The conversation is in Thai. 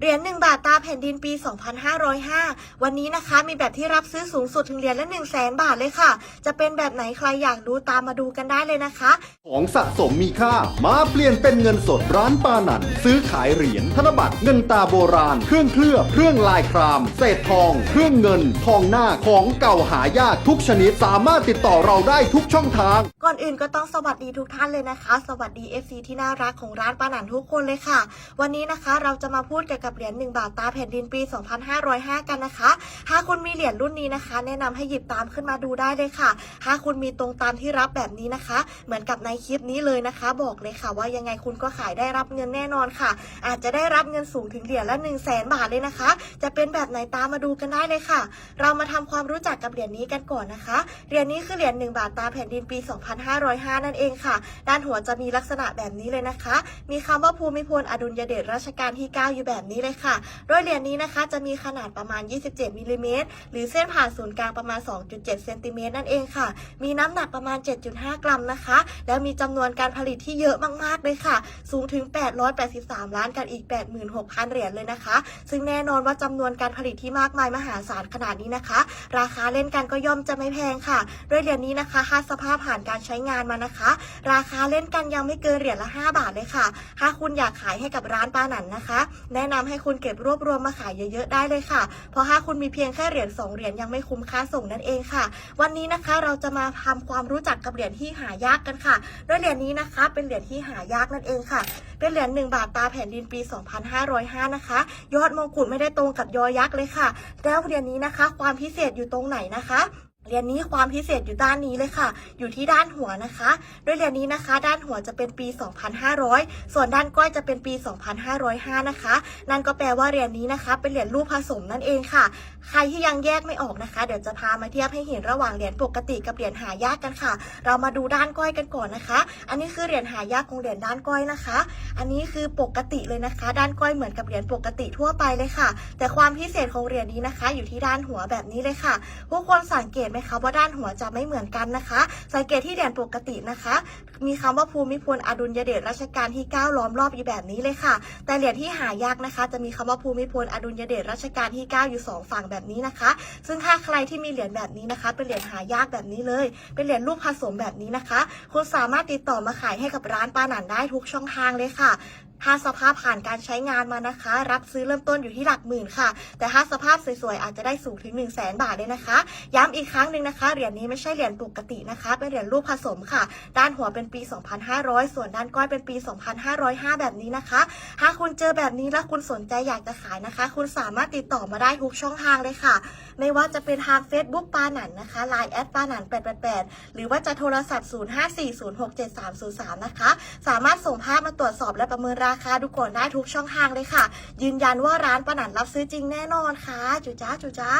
เหรียญ1บาทตาแผ่นดินปี 2505 วันนี้นะคะมีแบบที่รับซื้อสูงสุดถึงเหรียญละ 1 0 0 0 0แบาทเลยค่ะ จะเป็นแบบไหนใครอยากดูตามมาดูกันได้เลยนะคะ ของสะสมมีค่า มาเปลี่ยนเป็นเงินสดร้านปานันซื้อขายเหรียญธนบัตรเงินตาโบราณ เครื่องเคลือบเครื่องลายคราม เศษทอง เครื่องเงิน ทองหน้าของเก่าหายากทุกชนิดสามารถติดต่อเราได้ทุกช่องทาง ก่อนอื่นก็ต้องสวัสดีทุกท่านเลยนะคะ สวัสดี FC ที่น่ารักของร้านปานันทุกคนเลยค่ะ วันนี้นะคะเราจะมาพูดเกี่ยวกับเหรียญ1บาทตาแผ่นดินปี 2505 กันนะคะถ้าคุณมีเหรียญรุ่นนี้นะคะ แนะนำให้หยิบตามขึ้นมาดูได้เลยค่ะถ้าคุณมีตรงตามที่รับแบบนี้นะคะ เหมือนกับในคลิปนี้เลยนะคะ บอกเลยค่ะว่ายังไงคุณก็ขายได้รับเงินแน่นอนค่ะ อาจจะได้รับเงินสูงถึงเหรียญละ 1 0 0 0 0แบาทเลยนะคะ จะเป็นแบบไหนตามมาดูกันได้เลยค่ะ เรามาทำความรู้จักกับเหรียญนี้กันก่อนนะคะ เหรียญนี้คือเหรียญ1บาทตาแผ่นดินปี 2505 นั่นเองค่ะ ด้านหัวจะมีลักษณะแบบนี้เลยนะคะ มีคำว่าภูมิพลอดุลยเดชรัชกาลที่ 9 อยู่แบบนี้เลยค่ะ โดยเหรียญนี้นะคะจะมีขนาดประมาณ 27มิลลิเมตรหรือเส้นผ่านศูนย์กลางประมาณ 2.7เซนติเมตรนั่นเองค่ะ มีน้ำหนักประมาณ 7.5 กรัมนะคะ แล้วมีจำนวนการผลิตที่เยอะมากๆเลยค่ะ สูงถึง 883 ล้านกันอีก 86,000 เหรียญเลยนะคะ ซึ่งแน่นอนว่าจำนวนการผลิตที่มากมายมหาศาลขนาดนี้นะคะ ราคาเล่นกันก็ย่อมจะไม่แพงค่ะ โดยเหรียญนี้นะคะค่าสภาพผ่านการใช้งานมานะคะ ราคาเล่นกันยังไม่เกินเหรียญละ 5 บาทเลยค่ะ ถ้าคุณอยากขายให้กับร้านปาหนันนะคะ แนะนำให้คุณเก็บรวบรวมมาขายเยอะๆได้เลยค่ะ เพราะถ้าคุณมีเพียงแค่เหรียญ2เหรียญยังไม่คุ้มค่าส่งนั่นเองค่ะ วันนี้นะคะเราจะมาทำความรู้จักกับเหรียญที่หายากกันค่ะโดยเหรียญนี้นะคะ เป็นเหรียญที่หายากนั่นเองค่ะ เป็นเหรียญ1บาทตาแผ่นดินปี 2505 นะคะ ยอดมงกุฎไม่ได้ตรงกับยอยักษ์เลยค่ะ แล้วเหรียญนี้นะคะ ความพิเศษอยู่ตรงไหนนะคะ เหรียญนี้ความพิเศษอยู่ด้านนี้เลยค่ะ อยู่ที่ด้านหัวนะคะ โดยเหรียญนี้นะคะ ด้านหัวจะเป็นปี 2500 ส่วนด้านก้อยจะเป็นปี 2505 นะคะ นั่นก็แปลว่าเหรียญนี้นะคะ เป็นเหรียญรูปผสมนั่นเองค่ะ ใครที่ยังแยกไม่ออกนะคะ เดี๋ยวจะพามาเทียบให้เห็นระหว่างเหรียญปกติกับเหรียญหายากกันค่ะ เรามาดูด้านก้อยกันก่อนนะคะ อันนี้คือเหรียญหายากของเหรียญด้านก้อยนะคะอันนี้คือปกติเลยนะคะ ด้านก้อยเหมือนกับเหรียญปกติทั่วไปเลยค่ะ แต่ความพิเศษของเหรียญนี้นะคะ อยู่ที่ด้านหัวแบบนี้เลยค่ะพวกคนสังเกตไหมคะว่าด้านหัวจะไม่เหมือนกันนะคะ สังเกตที่เหรียญปกตินะคะ มีคำว่าภูมิพลอดุลยเดชรัชกาลที่ 9 ล้อมรอบอยู่แบบนี้เลยค่ะ แต่เหรียญที่หายากนะคะ จะมีคำว่าภูมิพลอดุลยเดชรัชกาลที่ 9 อยู่สองฝั่งแบบนี้นะคะ ซึ่งถ้าใครที่มีเหรียญแบบนี้นะคะ เป็นเหรียญหายากแบบนี้เลย เป็นเหรียญรูปผสมแบบนี้นะคะ คุณสามารถติดต่อมาขายให้กับร้านปาหนันได้ทุกช่องทางเลยค่ะ啊。 ถ้าสภาพผ่านการใช้งานมานะคะ รับซื้อเริ่มต้นอยู่ที่หลักหมื่นค่ะ แต่ถ้าสภาพสวยๆ อาจจะได้สูงถึง 1 0 0 0 0แบาทเลยนะคะ ย้ำอีกครั้งหนึ่งนะคะ เหรียญนี้ไม่ใช่เหรียญปกตินะคะ เป็นเหรียญรูปผสมค่ะ ด้านหัวเป็นปี 2500 ส่วนด้านก้อยเป็นปี 2505 แบบนี้นะคะถ้าคุณเจอแบบนี้แล้วคุณสนใจอยากจะขายนะคะ คุณสามารถติดต่อมาได้ทุกช่องทางเลยค่ะ ไม่ว่าจะเป็นทาง Facebook ปาหนันนะคะ Line แอดปาหนัน888 หรือว่าจะโทรศัพท์ 0540673303 นะคะ สามารถส่งภาพมาตรวจสอบและประเมินราคาดูก่อนได้ทุกช่องทางเลยค่ะ ยืนยันว่าร้านปาหนันรับซื้อจริงแน่นอนค่ะจุจ้าจุจ้า